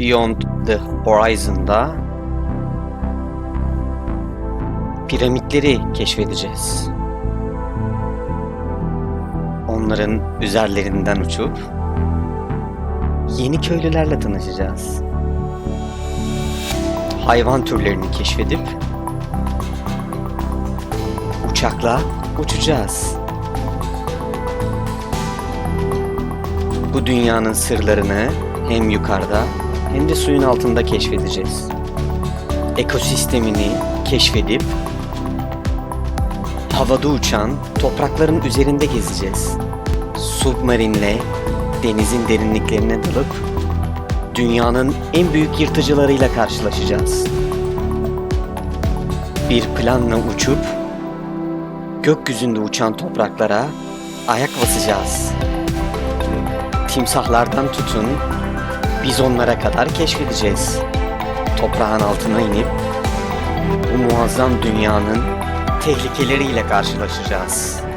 Beyond the Horizon'da piramitleri keşfedeceğiz. Onların üzerlerinden uçup yeni köylülerle tanışacağız. Hayvan türlerini keşfedip uçakla uçacağız. Bu dünyanın sırlarını hem yukarıda hem de suyun altında keşfedeceğiz. Ekosistemini keşfedip havada uçan toprakların üzerinde gezeceğiz. Submarinle denizin derinliklerine dalıp dünyanın en büyük yırtıcılarıyla karşılaşacağız. Bir planla uçup gökyüzünde uçan topraklara ayak basacağız. Timsahlardan tutun bizonlara kadar keşfedeceğiz. Toprağın altına inip bu muazzam dünyanın tehlikeleriyle karşılaşacağız.